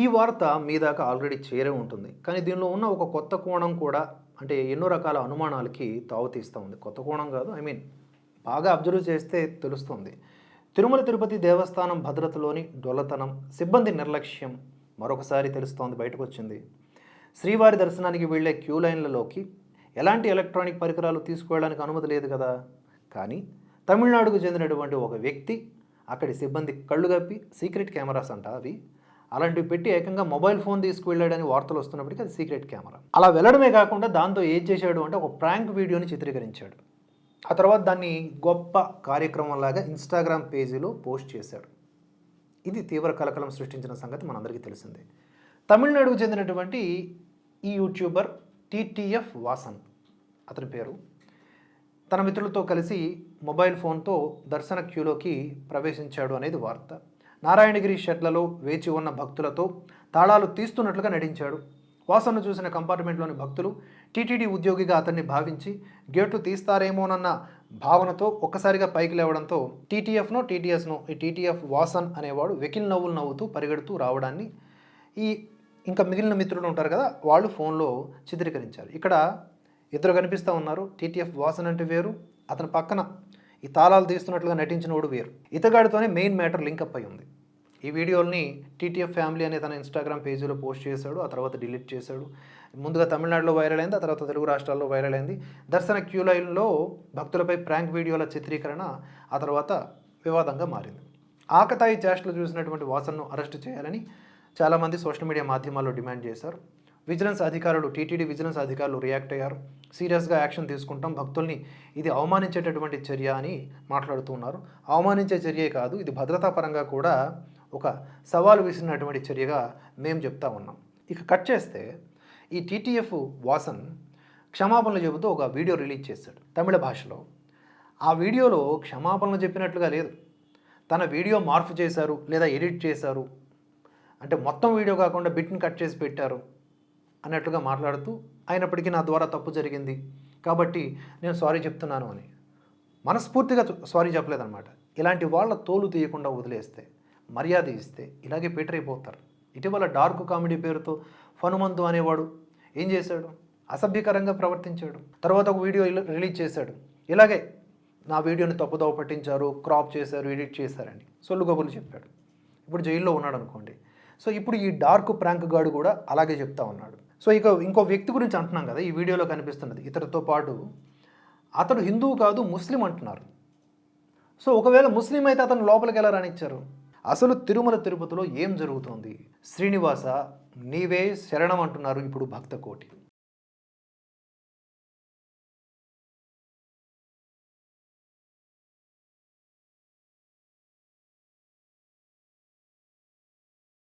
ఈ వార్త మీ దాకా ఆల్రెడీ చేరే ఉంటుంది. కానీ దీనిలో ఉన్న ఒక కొత్త కోణం కూడా అంటే ఎన్నో రకాల అనుమానాలకి తావుతీస్తూ ఉంది. కొత్త కోణం కాదు ఐ మీన్ బాగా అబ్జర్వ్ చేస్తే తెలుస్తుంది. తిరుమల తిరుపతి దేవస్థానం భద్రతలోని డొల్లతనం సిబ్బంది నిర్లక్ష్యం మరొకసారి తెలుస్తోంది బయటకు వచ్చింది శ్రీవారి దర్శనానికి వెళ్ళే క్యూ లైన్లలోకి ఎలాంటి ఎలక్ట్రానిక్ పరికరాలు తీసుకువెళ్ళడానికి అనుమతి లేదు కదా. కానీ తమిళనాడుకు చెందినటువంటి ఒక వ్యక్తి అక్కడి సిబ్బంది కళ్ళు కప్పి సీక్రెట్ కెమెరాస్ అంట అవి అలాంటివి పెట్టి ఏకంగా మొబైల్ ఫోన్ తీసుకువెళ్ళాడని వార్తలు వస్తున్నప్పటికీ అది సీక్రెట్ కెమెరా. అలా వెళ్ళడమే కాకుండా దాంతో ఏం చేశాడు అంటే ఒక ప్రాంక్ వీడియోని చిత్రీకరించాడు. ఆ తర్వాత దాన్ని గొప్ప కార్యక్రమంలాగా ఇన్స్టాగ్రామ్ పేజీలో పోస్ట్ చేశాడు. ఇది తీవ్ర కలకలం సృష్టించిన సంగతి మనందరికీ తెలిసిందే. తమిళనాడుకు చెందినటువంటి ఈ యూట్యూబర్ టీటీఎఫ్ వాసన్ అతని పేరు. తన మిత్రులతో కలిసి మొబైల్ ఫోన్తో దర్శన క్యూలోకి ప్రవేశించాడు అనేది వార్త. నారాయణగిరి షెడ్లలో వేచి ఉన్న భక్తులతో తాళాలు తీస్తున్నట్లుగా నటించాడు. వాసన్ను చూసిన కంపార్ట్మెంట్లోని భక్తులు టీటీడీ ఉద్యోగిగా అతన్ని భావించి గేట్లు తీస్తారేమోనన్న భావనతో ఒక్కసారిగా పైకి లేవడంతో టీటీఎఫ్ను టీటీఎస్ను ఈ టీటీఎఫ్ వాసన్ అనేవాడు వెకిల్ నవ్వులు నవ్వుతూ పరిగెడుతూ రావడాన్ని ఈ ఇంకా మిగిలిన మిత్రులు ఉంటారు కదా వాళ్ళు ఫోన్లో చిత్రీకరించారు. ఇక్కడ ఇద్దరు కనిపిస్తూ ఉన్నారు. టీటీఎఫ్ వాసన్ అంటే వేరు అతని పక్కన ఈ తాళాలు తీస్తున్నట్లుగా నటించిన వాడు వేరు. ఇతగాడితోనే మెయిన్ మ్యాటర్ లింకప్ అయి ఉంది. ఈ వీడియోల్ని టీటీఎఫ్ ఫ్యామిలీ అనే తన ఇన్స్టాగ్రామ్ పేజీలో పోస్ట్ చేశాడు ఆ తర్వాత డిలీట్ చేశాడు. ముందుగా తమిళనాడులో వైరల్ అయింది ఆ తర్వాత తెలుగు రాష్ట్రాల్లో వైరల్ అయింది. దర్శన క్యూ లైన్లో భక్తులపై ప్రాంక్ వీడియోల చిత్రీకరణ ఆ తర్వాత వివాదంగా మారింది. ఆకతాయి చేష్టలు చూసినటువంటి వాసన్ను అరెస్ట్ చేయాలని చాలామంది సోషల్ మీడియా మాధ్యమాల్లో డిమాండ్ చేశారు. విజిలెన్స్ అధికారులు టీటీడీ విజిలెన్స్ అధికారులు రియాక్ట్ అయ్యారు. సీరియస్గా యాక్షన్ తీసుకుంటాం. భక్తుల్ని ఇది అవమానించేటటువంటి చర్య అని మాట్లాడుతూ ఉన్నారు. అవమానించే చర్యే కాదు ఇది భద్రతా పరంగా కూడా ఒక సవాలు విసిరినటువంటి చర్యగా మేము చెప్తా ఉన్నాం. ఇక కట్ చేస్తే ఈ టీటీఎఫ్ వాసన్ క్షమాపణలు చెబుతూ ఒక వీడియో రిలీజ్ చేశాడు తమిళ భాషలో. ఆ వీడియోలో క్షమాపణలు చెప్పినట్లుగా లేదు. తన వీడియో మార్పు చేశారు లేదా ఎడిట్ చేశారు. అంటే మొత్తం వీడియో కాకుండా బిట్ని కట్ చేసి పెట్టారు. అన్నట్లుగా మాట్లాడుతూ అయినప్పటికీ నా ద్వారా తప్పు జరిగింది. కాబట్టి నేను సారీ చెప్తున్నాను అని. మనస్ఫూర్తిగా సారీ చెప్పలేదన్నమాట. ఇలాంటి వాళ్ళ తోలు తీయకుండా వదిలేస్తే మర్యాద ఇస్తే ఇలాగే పీటర్ అయిపోతారు. ఇటీవల డార్క్ కామెడీ పేరుతో ఫనుమంతు అనేవాడు ఏం చేశాడు? అసభ్యకరంగా ప్రవర్తించాడు. తర్వాత ఒక వీడియో రిలీజ్ చేశాడు. ఇలాగే నా వీడియోని తప్పుదోవ పట్టించారు క్రాప్ చేశారు ఎడిట్ చేశారని సొల్లు కబుర్లు చెప్పాడు. ఇప్పుడు జైల్లో ఉన్నాడు అనుకోండి సో ఇప్పుడు ఈ డార్క్ ప్రాంక్ గాడు కూడా అలాగే చెప్తా ఉన్నాడు. సో ఇక ఇంకో వ్యక్తి గురించి అంటున్నాం కదా ఈ వీడియోలో కనిపిస్తున్నది. ఇతరుతో పాటు అతడు హిందువు కాదు ముస్లిం అంటున్నారు. సో ఒకవేళ ముస్లిం అయితే అతను లోపలికి ఎలా రానిచ్చారు? అసలు తిరుమల తిరుపతిలో ఏం జరుగుతోంది? శ్రీనివాస నీవే శరణం అంటున్నారు ఇప్పుడు భక్త కోటి.